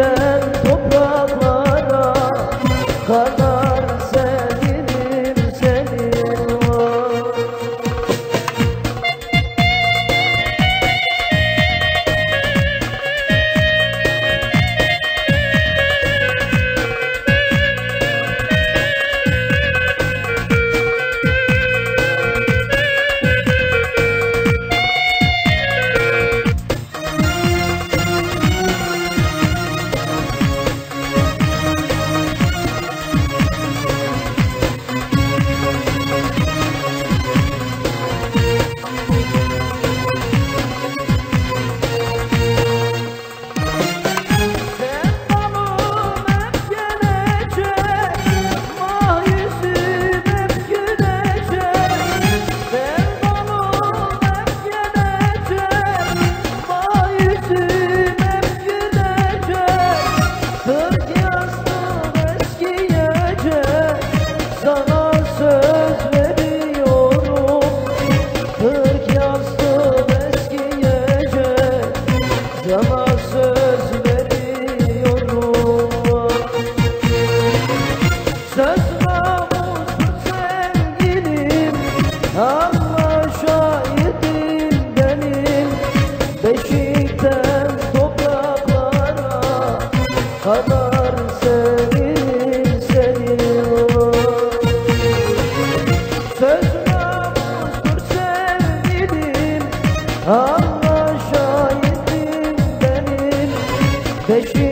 yeter Allah şahidim benim Beşikten